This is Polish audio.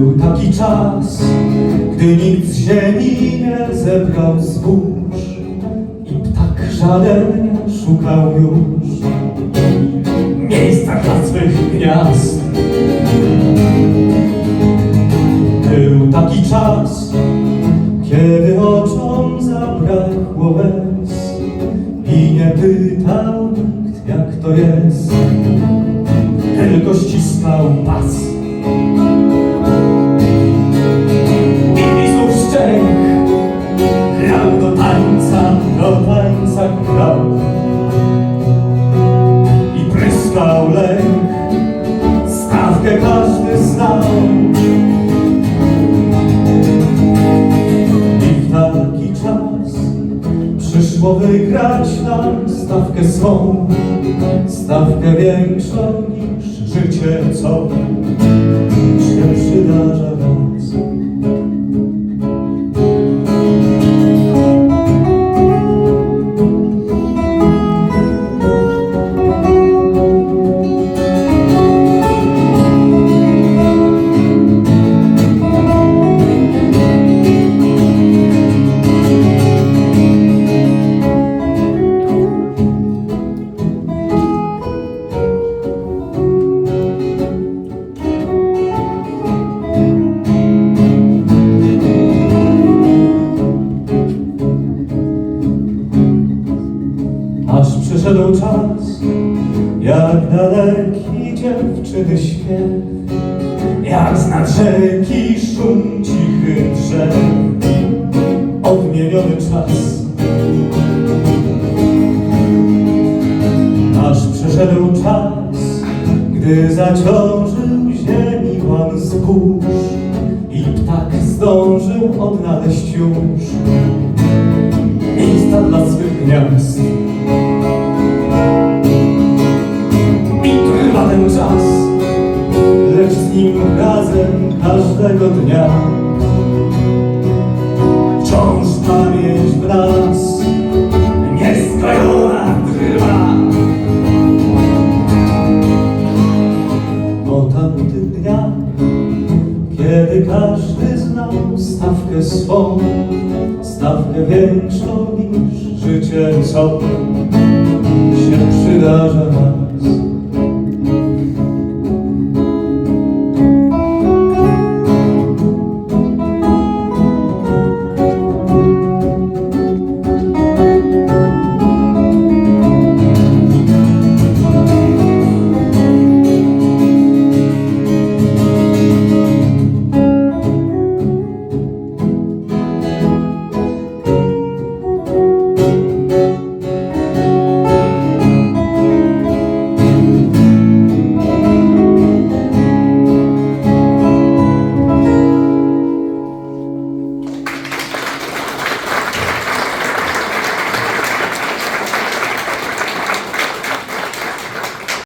Był taki czas, gdy nikt z ziemi nie zebrał zbóż i ptak żaden szukał już miejsca dla swych gniazd. Był taki czas, kiedy oczom zabrakło łez i nie pytał nikt jak to jest, tylko ściskał pas. Do tańca grał i pryskał lęk, stawkę każdy znał. I w taki czas przyszło wygrać nam stawkę swą, stawkę większą niż życie, co Przyszedł czas, jak daleki dziewczyny śpiew, jak z rzeki szum cichy drzew, odmieniony czas. Aż przyszedł czas, gdy zaciążył ziemi pan zbóż i ptak zdążył odnaleźć już miejsca dla swych gniazd. Razem każdego dnia wciąż pamięć w nas nieskrojona trwa. Po tamtych dniach, kiedy każdy znał stawkę swą, stawkę większą niż życie, co się przydarza nam.